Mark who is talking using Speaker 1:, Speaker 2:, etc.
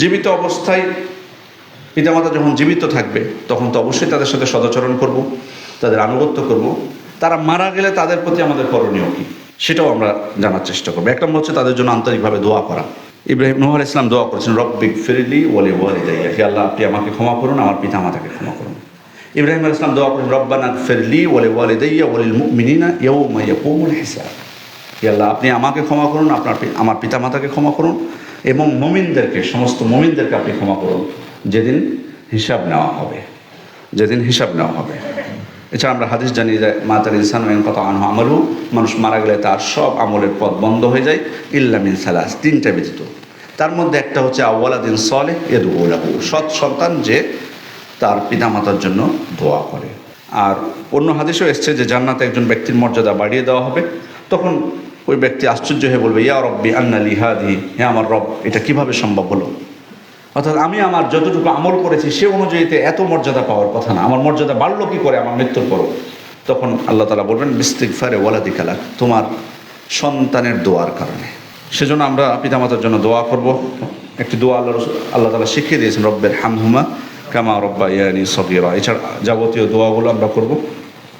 Speaker 1: জীবিত অবস্থায় পিতামাতা যখন জীবিত থাকবে, তখন তো অবশ্যই তাদের সাথে সদাচরণ করব, তাদের আনুগত্য করব। তারা মারা গেলে তাদের প্রতি আমাদের করণীয় কী, সেটাও আমরা জানার চেষ্টা করব। এক নম্বর হচ্ছে তাদের জন্য আন্তরিকভাবে দোয়া করা। ইব্রাহিম নহর ইসলাম দোয়া করেছেন রব্বিক ফিরলি ওয়ালি দাইয়া হে আল্লাহ, আপনি আমাকে ক্ষমা করুন, আমার পিতা মাতাকে ক্ষমা করুন। ইব্রাহিম ইসলাম দোয়া করেন রব্বানা ফিরলি ওয়ালি দাইয়া ওলিল মুমিনিনা ইয়াউমা ইয়াকুমুল হিসাব। আল্লাহ, আপনি আমাকে ক্ষমা করুন, আপনার আমার পিতা মাতাকে ক্ষমা করুন এবং মমিনদেরকে, সমস্ত মমিনদেরকে আপনি ক্ষমা করুন। যেদিন হিসাব নেওয়া হবে, যেদিন হিসাব নেওয়া হবে। এছাড়া আমরা হাদিস জানি যে মাতার ইনসান ওয়েন কত আনহ আমলু, মানুষ মারা গেলে তার সব আমলের পথ বন্ধ হয়ে যায় ইল্লামিন সালাস, তিনটা ব্যতীত। তার মধ্যে একটা হচ্ছে আউ্লাদিন সলে এদু ওলাহু সৎ সন্তান যে তার পিতামাতার জন্য দোয়া করে। আর অন্য হাদিসও এসছে যে জান্নাতে একজন ব্যক্তির মর্যাদা বাড়িয়ে দেওয়া হবে। তখন ওই ব্যক্তি আশ্চর্য হয়ে বলবে, ইয়া রব্বি আন্না লিহাদি হে আমার রব, এটা কীভাবে সম্ভব হলো? অর্থাৎ আমি আমার যতটুকু আমল করেছি, সে অনুযায়ীতে এত মর্যাদা পাওয়ার কথা না। আমার মর্যাদা বাড়লো কি করে আমার মৃত্যুর পর তখন আল্লাহ তালা বলবেন বিস্তিকফারে ওয়ালাদি কালাক তোমার সন্তানের দোয়ার কারণে। সেজন্য আমরা পিতামাতার জন্য দোয়া করব। একটি দোয়া আল্লাহ আল্লাহ তালা শিখিয়ে দিয়েছেন, রব্বের হামহুমা কামা রব্বা ইয়ানি সগিরা। এছাড়া যাবতীয় দোয়াগুলো আমরা করব।